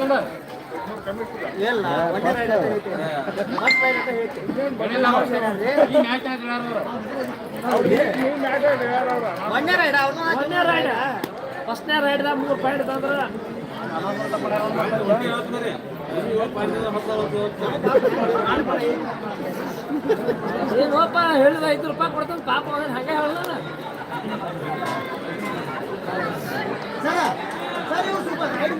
ಇಲ್ಲ ಒಂದೇ ride first ride ಅಂತ ಹೇಳ್ತೀನಿ. ಒಂದೇ ರೈಡ್ ಒಂದೇ ರೈಡ್ ಫಸ್ಟ್ನೇ ಮೂರು ಪಾಯಿಂಟ್ ತಂದ್ರೆ ಏನಪ್ಪ ಹೇಳಿದ ಐದು ರೂಪಾಯಿ ಕೊಡ್ತಾನೆ ಪಾಪ ಅವನು ಹಾಗೆ ಹೇಳ್ದಾನ ಸರ್ ಸೂಪರ್ ಇವ್ರು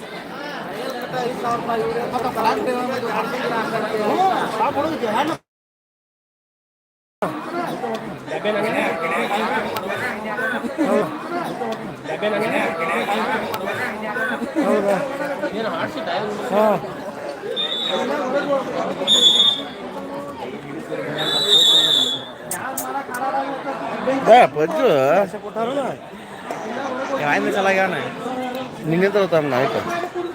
ಪಜ್ಜು ನಿನ್ನೆ ತಗೋತಾರ ಆಯ್ತು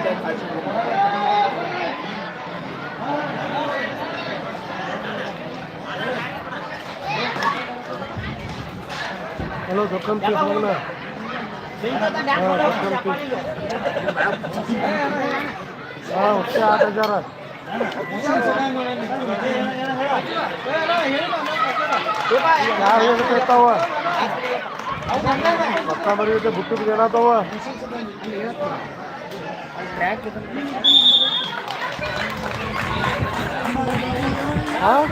ಇರ್ತದೆ ಹಲೋ ದೊಡ್ಡ ಹಾಂ ಹುಷ ಆಟ ಜರ ಯಾರು ಹೇಳ್ತಾವ ಮಕ್ಕ ಮರಿ ಬುಟ್ಟು ಏನಾದವ ಹಾಂ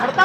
ಹಡ್ತಾರ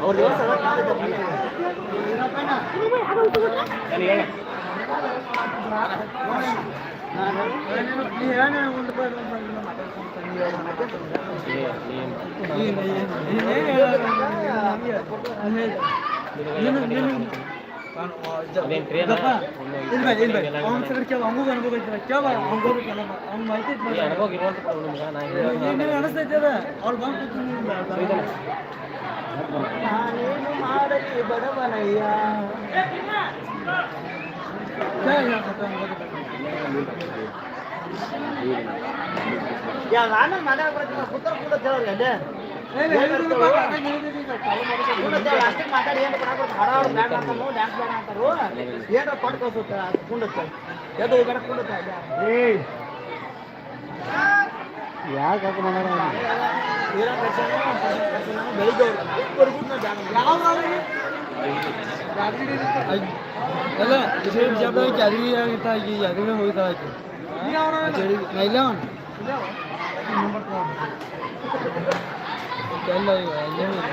ಬಂತ ನೋಡಿ ನೋಡಿ ಹಡ್ತಾರ ರೂಮ್ ಸಿಗೋದು ಒಂದು ಕಡೆ ರೂಮ್ ಬೇಕಾತಾರ ಅವ್ರ ಪಾಪ ನೋಡಿನ ಕನ್ಯಾಡ ಅವ್ರಿಬ್ರು ನಮ್ಮೊಂದು ಬಿಜಲ್ ರೂಮ್ ಮಾಡಲಿ ಬಡವನಯ್ಯ? ಯಾ ನಾನು ಮನೆಯಾಗ ಬರ್ತೀನಿ ಪುತ್ರ ಕೂಡ ಹೇಳಲ್ಲ ಅಷ್ಟೇ ಮಾತಾಡಿ ಏನು ಕೊಡಕ್ಕೆ ಹಡಾಡು ಬ್ಯಾಂಡ್ ಡ್ಯಾನ್ಸ್ ಬ್ಯಾಂಡ್ ಅಂತಾರು. ಏನೋ ಕೊಟ್ಟು ಕಳ್ಸುತ್ತೆ ಕುಂಡುತ್ತೆ. ಎದು ಕುಂಡುತ್ತೆ ಯಾಕೆ ಹಾಕಿ ಬೆಳಿಗ್ಗೆ ಅಲ್ಲ ವಿಷಯ ಬಿಜಾಪುರ ಜಾದವಿ ಆಗಿತ್ತ ಈ ಜಾದವಿ ಹೋಗ್ತಾ ಆಯ್ತು ಇಲ್ಲ ಅದೇನಪ್ಪ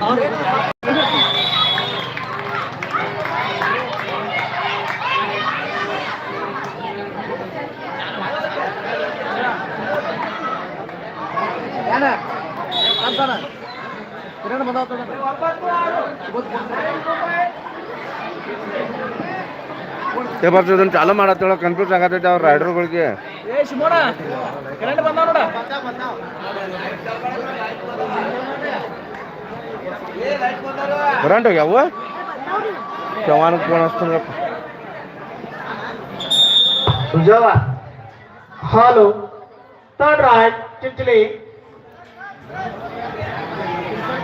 ಅವ್ರಿಗೇನು ಮಾಡು ते ಬರ್ತ ಇದನ್ನ ಚಾಲು ಮಾಡತ್ತೇಳ ಕನ್ಫ್ಯೂಸ್ ಆಗತೈತಿ ಅವ್ರ ರೈಡರ್ಗಳಿಗೆ ಏ ಶಿಮೋಣ ಕರೆಂಟ್ ಬಂದಾವ ನೋಡ. ಕರೆಂಟ್ ಹೋಗ್ಯಾವ ಚವಾನಕ್ಕೆ ಫೋನ್ ಹಚ್ತಾನಪ್ಪ Java. ಹಾಲು ಚಿಂಚಲಿ.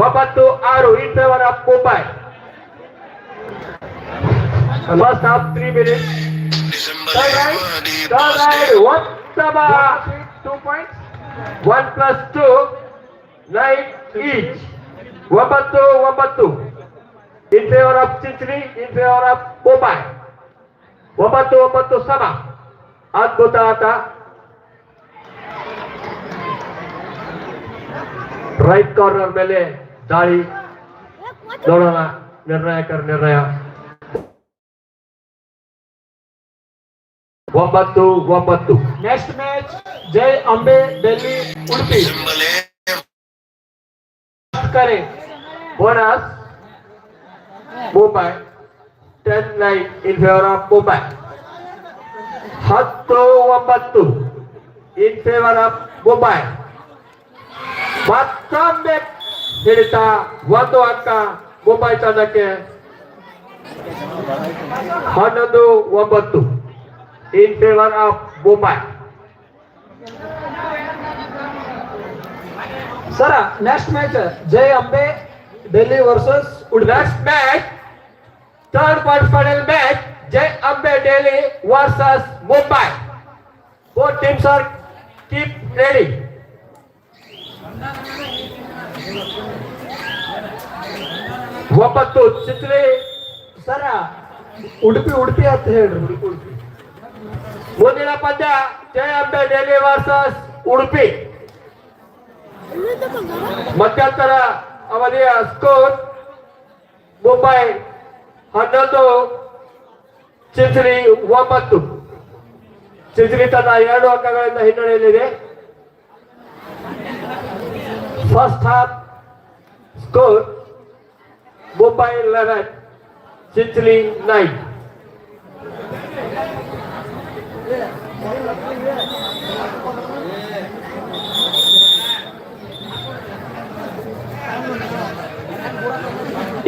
ಒಂಬತ್ತು ಆರು in favour of Mumbai first half three minutes Third right, third right, one saba, two points, one plus two, nine each. ಒಂಬತ್ತು ಒಂಬತ್ತು in favour of Chinchali in favour of Mumbai ಒಂಬತ್ತು ಒಂಬತ್ತು ಸಮ ಅದ್ಭುತ ಆಟ ರೈಟ್ ಕಾರ್ನರ್ ಮೇಲೆ ದಾಳಿ ನೋಡೋಣ ನಿರ್ಣಾಯಕರ ನಿರ್ಣಯ ಒಂಬತ್ತು ಒಂಬತ್ತು ನೆಕ್ಸ್ಟ್ ಮ್ಯಾಚ್ ಜೈ ಅಂಬೆ ಡೆಲ್ಲಿ ಉಡುಪಿ ಕರೆ bonus Mumbai ten nine in favour of Mumbai ಹತ್ತು ಒಂಬತ್ತು ಇನ್ ಫೇವರ್ ಆಫ್ ಮುಂಬೈ ಮತ್ತೊಮ್ಮೆ ಹಿಡಿತ ಒಂದು ಅಂಕ ಮುಂಬೈ ತಂಡಕ್ಕೆ ಹನ್ನೊಂದು ಒಂಬತ್ತು in favour of Mumbai sir next match Jai Ambe Delhi versus next match third quarter final match Jai Ambe Delhi versus Mumbai both teams are keep ready ಒಂಬತ್ತು ಚಿತ್ರಿ ಸರ ಉಡುಪಿ ಉಡುಪಿ ಅಂತ ಹೇಳ್ರಿ ಉಡುಪಿ ಉಡುಪಿ ಮುಂದಿನ ಪಂದ್ಯ ಜೈ ಅಂಬೆ ಡೆಲ್ಲಿ ವರ್ಸಸ್ ಉಡುಪಿ ಮಧ್ಯಂತರ ಅವಧಿಯ ಸ್ಕೋರ್ ಮುಂಬೈ ಹನ್ನೊಂದು ಚಿಂಚಲಿ ಒಂಬತ್ತು ಚಿಂಚಲಿ ತಂಡ ಎರಡು ಅಂಕಗಳಿಂದ ಹಿನ್ನಡೆಯಲ್ಲಿದೆ first half score Mumbai eleven Chinchali nine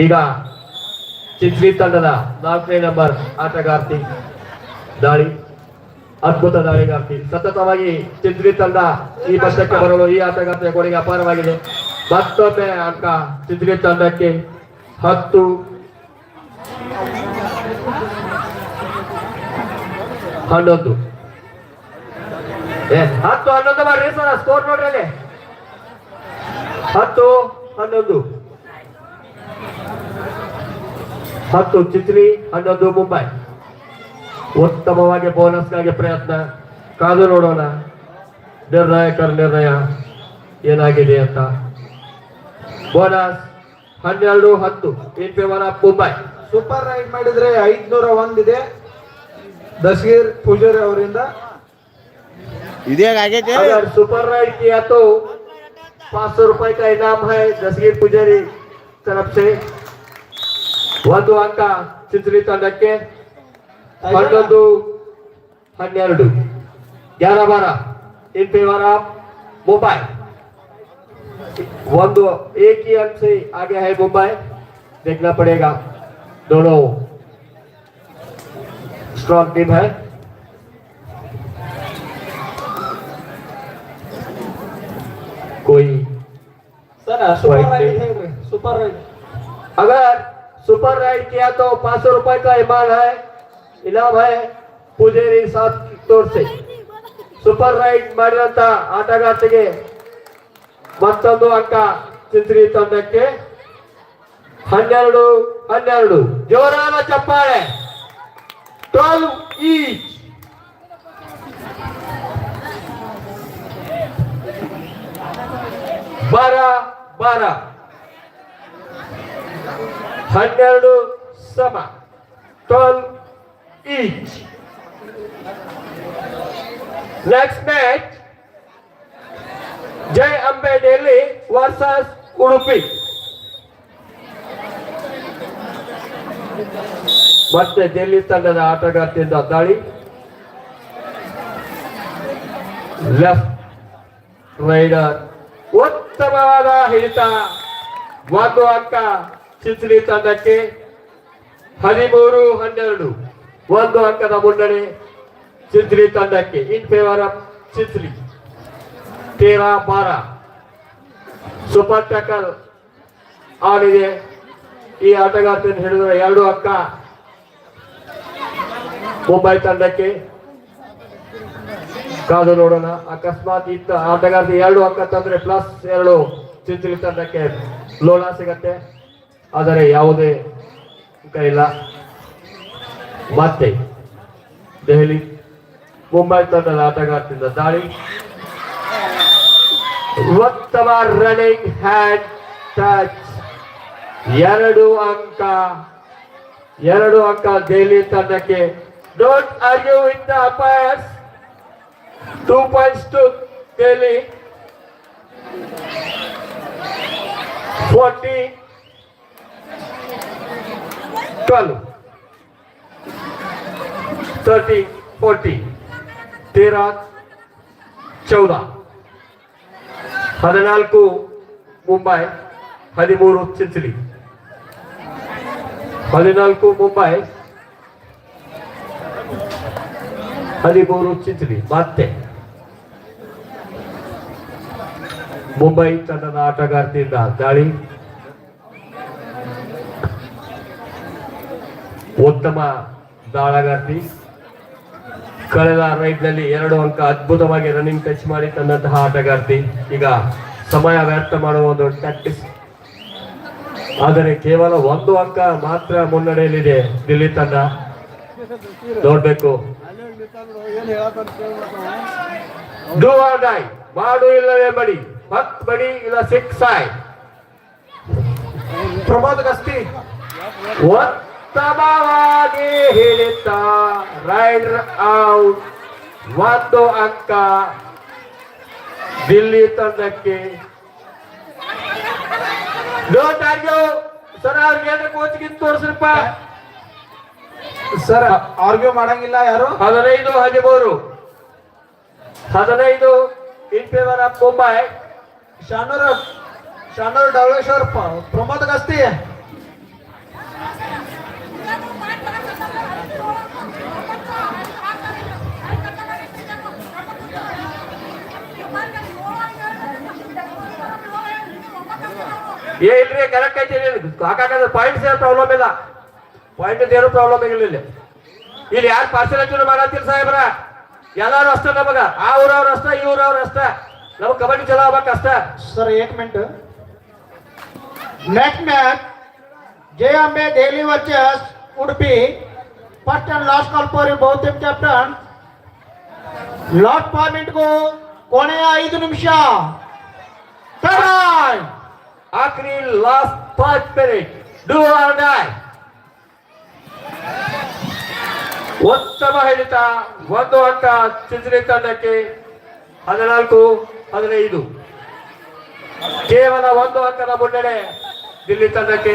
ಈಗ ಚಿಂಚಲಿ ತಂಡದ ನಾಲ್ಕನೇ ನಂಬರ್ ಆಟಗಾರ್ತಿ ದಾಳಿ ಅದ್ಭುತ ದಾಳಿಗಾರ್ತಿ ಸತತವಾಗಿ ಚಿಂಚಲಿ ತಂಡ ಈ ಪಂದ್ಯಕ್ಕೆ ಬರಲು ಈ ಆಟಗಾರ್ತಿಯ ಕೊಡುಗೆ ಅಪಾರವಾಗಿದೆ ಮತ್ತೊಮ್ಮೆ ಅಂಕ ಚಿಂಚಲಿ ತಂಡಕ್ಕೆ ಹತ್ತು. ಹನ್ನೊಂದು. ಹತ್ತು, ಹನ್ನೊಂದು ಮಾಡ್ರಿ ಸರ್ ಸ್ಕೋರ್ ನೋಡ್ರಿ ಅಲ್ಲಿ. ಹತ್ತು, ಹನ್ನೊಂದು. ಹತ್ತು, ಚಿತ್ರಿ, ಹನ್ನೊಂದು, ಮುಂಬೈ. ಉತ್ತಮವಾಗಿ ಬೋನಸ್ಗಾಗಿ ಪ್ರಯತ್ನ. ಕಾದು ನೋಡೋಣ. ನಿರ್ಣಾಯಕರ ನಿರ್ಣಯ ಏನಾಗಿದೆ ಅಂತ. ಬೋನಸ್ ಹನ್ನೆರಡು ಹತ್ತು in favour of Mumbai super raid ಮಾಡಿದ್ರೆ ಐದ್ನೂರ ಒಂದಿದೆ ದಶಗೀರ್ ಪೂಜಾರಿ ಅವರಿಂದ ಇದೇಗ ಆಗೈತಿ अगर सुपर राइड किया तो पाँच सौ रुपए का इनाम है जसगीर पुजारी तरफ से ಒಂದು ಅಂಕ ಚಿತ್ರಿ ತಂಡಕ್ಕೆ ಹನ್ನೊಂದು ಹನ್ನೆರಡು ಗ್ಯಾರ ಬಾರ ಇನ್ ಫೇವರ್ ಆಫ್ ಮುಂಬೈ ಒಂದು एक ही अंक से आगे है मुंबई देखना पड़ेगा दोनों स्ट्रॉन्ग टीम है कोई sir Super super ride raid super raid अगर सुपर राइड किया तो पाँच सौ रुपए का इनाम है इनाम है ಪೂಜೇರಿ ಸಾತ್ ತೋರ್ से ಸೂಪರ್ ರೈಡ್ ಮಾಡಿದಂತ ಆಟಗಾರ್ತಿಗೆ ಮತ್ತೊಂದು ಅಂಕ ಚಿತ್ರಿ ತಂಡಕ್ಕೆ. ಹನ್ನೆರಡು ಹನ್ನೆರಡು. ಜೋರಾದ ಚಪ್ಪಾಳೆ. ಟ್ವೆಲ್ವ್ ಈಚ್ ಬಾರ ಬಾರ. ಹನ್ನೆರಡು ಸಮ. Twelve each next match Jai Ambe Delhi versus Udupi. ಮತ್ತೆ ಡೆಲ್ಲಿ ತಂಡದ ಆಟಗಾರ್ತಿಯಿಂದ ದಾಳಿ. ಲೆಫ್ಟ್ ರೈಡರ್ ಉತ್ತಮವಾದ ಹಿಡಿತ. ಒಂದು ಅಂಕ ಚಿತ್ರಿ ತಂಡಕ್ಕೆ ಹದಿಮೂರು ಹನ್ನೆರಡು. ಒಂದು ಅಂಕದ ಮುನ್ನಡೆ ಚಿತ್ರಿ ತಂಡಕ್ಕೆ ಇನ್ ಫೇವರ್ ಆಫ್ ಚಿತ್ರಿ. ತೇರ ಬಾರ ಸೂಪರ್ ಟ್ಯಾಕಲ್ ಆಡಿದೆ. ಈ ಆಟಗಾರ್ತಿಯನ್ನು ಹಿಡಿದ ಎರಡು ಅಕ್ಕ. ಮುಂಬೈ ತಂಡಕ್ಕೆ. ಕಾದು ನೋಡೋಣ. ಅಕಸ್ಮಾತ್ ಇತ್ತ ಆಟಗಾರ್ತಿ ಎರಡು ಅಕ್ಕ ತಂದ್ರೆ ಪ್ಲಸ್ ಎರಡು ಚಿತ್ರಿ ತಂಡಕ್ಕೆ ಲೋಣ ಸಿಗತ್ತೆ. ಆದರೆ ಯಾವುದೇ ಇಲ್ಲ. ಮತ್ತೆ ದೆಹಲಿ, ಮುಂಬೈ ತಂಡದ ಆಟಗಾರ್ತಿಯಿಂದ ದಾಳಿ. ಉತ್ತಮ ರನ್ನಿಂಗ್ ಹ್ಯಾಂಡ್ ಟಚ್ ಎರಡು ಅಂಕ ಎರಡು ಅಂಕ ದೆಹಲಿ ತಂಡಕ್ಕೆ don't argue with the umpires two points to Delhi forty twelve thirty forty तेरह चौदह ಹದಿನಾಲ್ಕು ಮುಂಬೈ ಹದಿಮೂರು ಚಿಂಚಲಿ ಹದಿನಾಲ್ಕು ಮುಂಬೈ ಹದಿಮೂರು ಚಿಂಚಲಿ ಮತ್ತೆ ಮುಂಬೈ ತಂಡದ ಆಟಗಾರ್ತಿಯಿಂದ ದಾಳಿ ಉತ್ತಮ ದಾಳಗಾರ್ತಿ ಕಳೆದ ರೈಡ್ನಲ್ಲಿ ಎರಡು ಅಂಕ ಅದ್ಭುತವಾಗಿ ರನ್ನಿಂಗ್ ಟಚ್ ಮಾಡಿ ತಂದಂತಹ ಆಟಗಾರ್ತಿ. ಈಗ ಸಮಯ ವ್ಯರ್ಥ ಮಾಡುವ ಒಂದು ಟ್ಯಾಕ್ಟಿಸ್ ಆದರೆ ಕೇವಲ ಒಂದು ಅಂಕ ಮಾತ್ರ ಮುನ್ನಡೆಯಲ್ಲಿದೆ ದಿಲ್ಲಿ ತಂಡ. ನೋಡ್ಬೇಕು. ಮಾಡು ಇಲ್ಲವೇ ಬಡಿ ಹತ್ ಬಡಿ ಇಲ್ಲ ಸಿಕ್ಸ್ ಆಯ್ ಪ್ರಮೋದ್ ಗಸ್ತಿ ಉತ್ತಮವಾಗಿ ಹಿಡಿತ ರೈಡರ್ ಔಟ್ ಒಂದು ಅಂಕ ದಿಲ್ಲಿ ತಂಡಕ್ಕೆ. ಸರ್ ಅವ್ರಿಗೆ ಕೋಚ್ಗಿಂತ ತೋರಿಸ್ರಪ್ಪ? ಸರ್ ಆರ್ಗ್ಯೂ ಮಾಡಂಗಿಲ್ಲ ಯಾರು? ಹದಿನೈದು ಹದಿಮೂರು. ಹದಿನೈದು in favour of Mumbai Shanoor Shanoor Dhavaleshwar Pramod Gasti. ಏ, ಇಲ್ರಿ ಕರೆಕ್ಟ್ ಐತಿ ಹಾಕಾಕಂದ್ರೆ ಪಾಯಿಂಟ್ಸ್ ಏನು ಪ್ರಾಬ್ಲಮ್ ಇಲ್ಲ. ಪಾಯಿಂಟ್ ಏನು ಪ್ರಾಬ್ಲಮ್ ಇರಲಿಲ್ಲ ಇಲ್ಲಿ. ಯಾರು ಪಾರ್ಸಲ್ ಮಾಡತ್ತೀರಿ ಸಾಹೇಬ್ರ? ಎಲ್ಲಾರು ಅಷ್ಟ ನಮಗ. ಆ ಊರವ್ರ ಅಷ್ಟ, ಈ ಊರವ್ರ ಅಷ್ಟ. ನಮಗ್ ಕಬಡ್ಡಿ ಚಲೋ ಆಗ್ಬೇಕು ಅಷ್ಟ. Sir Ek minute next match Jaya Ambe Delhi versus Udupi First and last call for you ಬಹು ಟೀಮ್ ಕ್ಯಾಪ್ಟನ್ ಲಾಸ್ಟ್ ಪಾಯಿಂಟ್ಗೂ ಕೊನೆಯ ಐದು ನಿಮಿಷ Time! ಆಕ್ರಿ last ಪಾಂಚ್ minute do or dye ಉತ್ತಮ ಹಿಡಿತ ಒಂದು ಅಂಕ ಚಿಂಚಣಿ ತಂಡಕ್ಕೆ ಹದಿನಾಲ್ಕು ಹದಿನೈದು ಕೇವಲ ಒಂದು ಅಂಕದ ಮುನ್ನಡೆ ದಿಲ್ಲಿ ತಂಡಕ್ಕೆ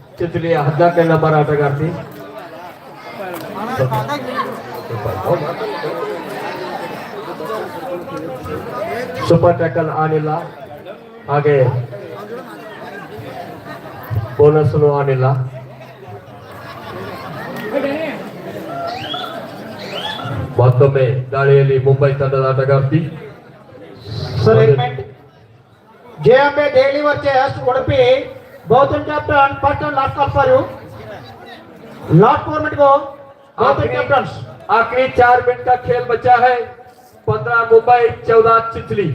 ಚಿತ್ರಲಿಯ ಹದಿನಾಲ್ಕನೇ ನಂಬರ್ ಆಟಗಾರ್ತಿ ಸೂಪರ್ ಟ್ಯಾಕಲ್ ಆನಿಲ್ಲ. ಹಾಗೆ ಬೋನಸ್ನು ಆನಿಲ್ಲ. ಮತ್ತೊಮ್ಮೆ ದಾಳಿಯಲ್ಲಿ ಮುಂಬೈ ತಂಡದ ಆಟಗಾರ್ತಿ ಜಯಂಬೆ Delhi versus Udupi Gautam captain first and last call for you last four minute go Gautam captain आखिरी चार मिनट का खेल बचा है। पंद्रह मुंबई चौदह चिचली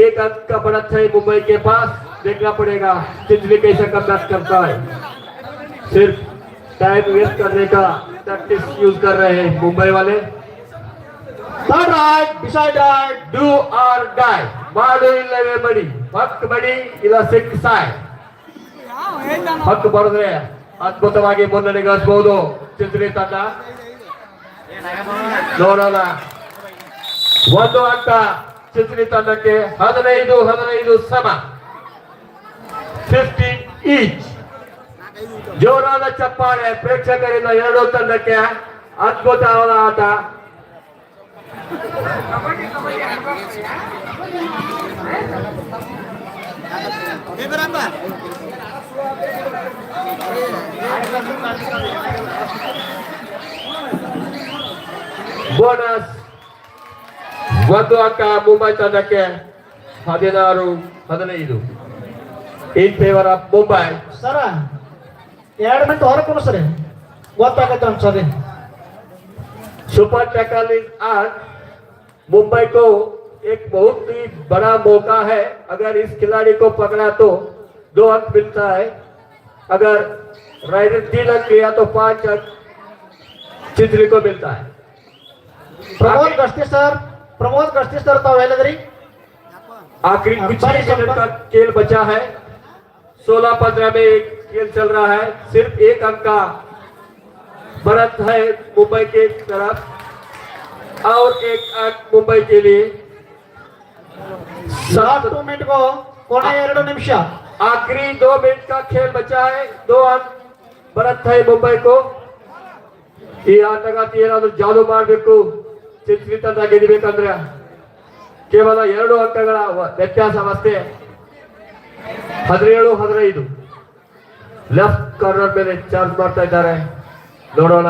एक अंक का बढ़त है मुंबई के पास। देखना पड़ेगा चिचली कैसा कमबैक करता है। सिर्फ़ टाइम वेस्ट करने का टैक्टिक्स यूज़ कर रहे हैं मुंबई वाले। Third decider do or die ಮಾಡು ಇಲ್ಲವೇ ಬಡಿ ಭಕ್ತ ಬಡಿ ಇಲ್ಲ ಸಿಕ್ ಸಾಯ್. ಭಕ್ತ ಬರೆದ್ರೆ ಅದ್ಭುತವಾಗಿ ಮುನ್ನಡೆ ಗಳಿಸಬಹುದು ಚಿತ್ರಿ ತಂಡ ನೋಡೋಣ. ಒಂದು ಅಂಕ ಚಿತ್ರಿ ತಂಡಕ್ಕೆ ಹದಿನೈದು ಹದಿನೈದು ಸಮ. ಫಿಫ್ಟೀನ್ ಈಚ್ ಜೋರಾದ ಚಪ್ಪಾಳೆ ಪ್ರೇಕ್ಷಕರಿಂದ ಎರಡು ತಂಡಕ್ಕೆ ಅದ್ಭುತವಾದ ಆಟ ಬೋನಸ್ ಒಂದು ಅಂಕ ಮುಂಬೈ ತಂಡಕ್ಕೆ ಹದಿನಾರು ಹದಿನೈದು. In favour of Mumbai sir ಎರಡು ಮಿನಿಟ್ ಹೊರಕೊಂಡು ಸರಿ ಗೊತ್ತಾಗತ್ತೆ ಒಂದು ಸರಿ. ಸೂಪರ್ ಟೆಕಲ್ ಇಸ್ मुंबई को एक बहुत ही बड़ा मौका है। अगर इस खिलाड़ी को पकड़ा तो दो अंक मिलता है। अगर राइडर तीन अंक किया तो पाँच अंक चित्री को मिलता है। प्रमोद गश्ती सर प्रमोद गश्ती सर तो वेलदरी आखिरी कुछ ही मिनट का खेल बचा है। सोलह पंद्रह में एक खेल चल रहा है। सिर्फ़ एक अंक का बढ़त है मुंबई के तरफ़। और एक अंक मुंबई के लिए ಲಾಸ್ಟ್ सात ಟೂ ಮಿನಿಟ್ ಗೋ ಕೊನೆಯ ಎರಡು ನಿಮಿಷ आखिरी दो मिनट का खेल बचा है दो अंक बढ़त है मुंबई को ಈ ಆಟಗಾರ್ತಿ ಏನಾದ್ರು ಜಾದು ಮಾಡಬೇಕು ಚಿತ್ರಿ ತಂಡ ಗೆದಿಬೇಕಂದ್ರೆ ಕೇವಲ ಎರಡು ಅಂಕಗಳ ವ- ವ್ಯತ್ಯಾಸವಷ್ಟೇ ಹದಿನೇಳು ಹದಿನೈದು ಲೆಫ್ಟ್ ಕಾರ್ನರ್ ಮೇಲೆ ಚಾರ್ಜ್ ಮಾಡ್ತಾ ಇದ್ದಾರೆ ನೋಡೋಣ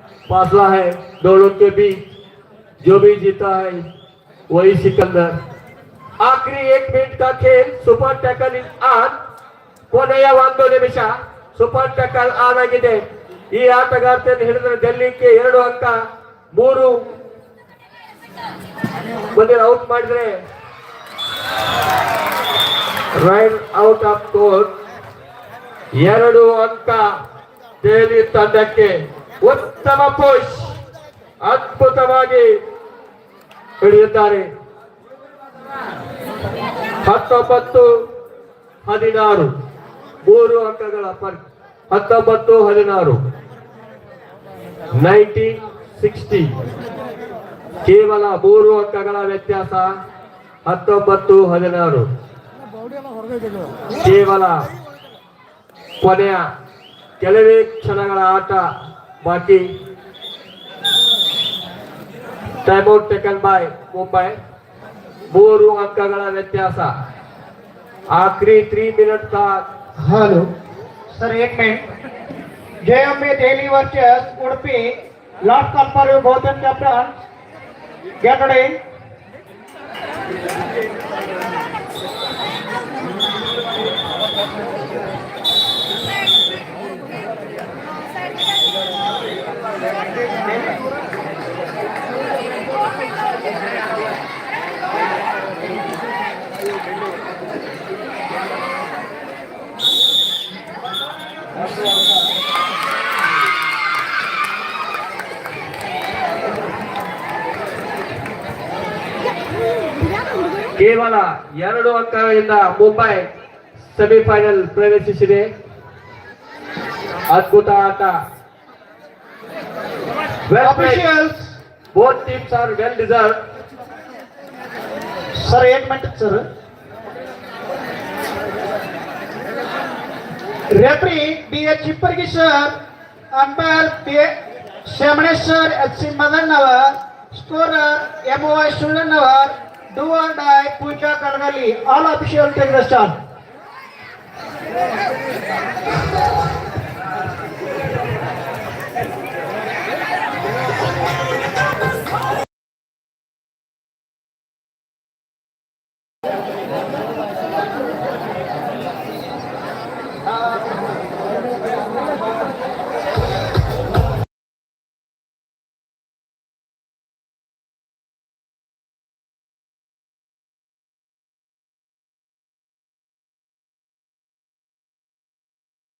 फासला है दोनों के बीच जो भी जीता है वही सिकंदर आखिरी एक मिनट का खेल सुपर टैकल ಇನ್ ಆನ್ ಕೊನೆಯ ಒಂದು ನಿಮಿಷ ಸೂಪರ್ ಟೈಕಲ್ ಆನ್ ಆಗಿದೆ ಈ ಆಟಗಾರ್ತಿಯನ್ನು ಹಿಡಿದ್ರೆ ಗೆಲ್ಲಿಕ್ಕೆ ಎರಡು ಅಂಕ ಮೂರು ಮಂದಿ ಔಟ್ ಮಾಡಿದ್ರೆ ರೈಡ್ ಔಟ್ ಆಫ್ ಕೋರ್ಟ್ ಎರಡು ಅಂಕ ದೆಹಲಿ ತಂಡಕ್ಕೆ ಉತ್ತಮ ಪುಷ್ ಅದ್ಭುತವಾಗಿ ಹಿಡಿಯುತ್ತಾರೆ ಹತ್ತೊಂಬತ್ತು ಹದಿನಾರು, ಮೂರು ಅಂಕಗಳ ಪರ್, ಹತ್ತೊಂಬತ್ತು ಹದಿನಾರು. ನೈನ್ಟೀನ್ ಸಿಕ್ಸ್ಟಿ, ಕೇವಲ ಮೂರು ಅಂಕಗಳ ವ್ಯತ್ಯಾಸ, ಹತ್ತೊಂಬತ್ತು ಹದಿನಾರು. ಕೇವಲ ಕೊನೆಯ ಕೆಲವೇ ಕ್ಷಣಗಳ ಆಟ બાકી ಟೈಮೌಟ್ ಟೇಕನ್ ಬೈ ಮುಂಬೈ ಮೂರು ಅಂಕಗಳ ವ್ಯತ್ಯಾಸ ಆಕ್ರಿ ತ್ರೀ ಮಿನಿಟ್ ತಾಕ್ ಹಲೋ ಸರ್ ಏಕ್ minute ಜಯಂಬಿ Delhi versus Udupi last call for you ಬಹುತೇಕ ಕ್ಯಾಪ್ಟನ್ ಗೆಟ್ ರೆಡಿ ಕೇವಲ ಎರಡು ಅಂಕಗಳಿಂದ ಮುಂಬೈ ಸೆಮಿಫೈನಲ್ ಪ್ರವೇಶಿಸಿದೆ. ಅದ್ಭುತ ಆಟ. Well Officials. Played. Both teams are well deserved. Sir, eight minutes, sir. Referee B.H. Pargishar, umpire B.H. Shamaneshwar H.C. Madanawar, scorer M.O.I. Sulanawar, do or die Pooja Kargali. All officials take the stand.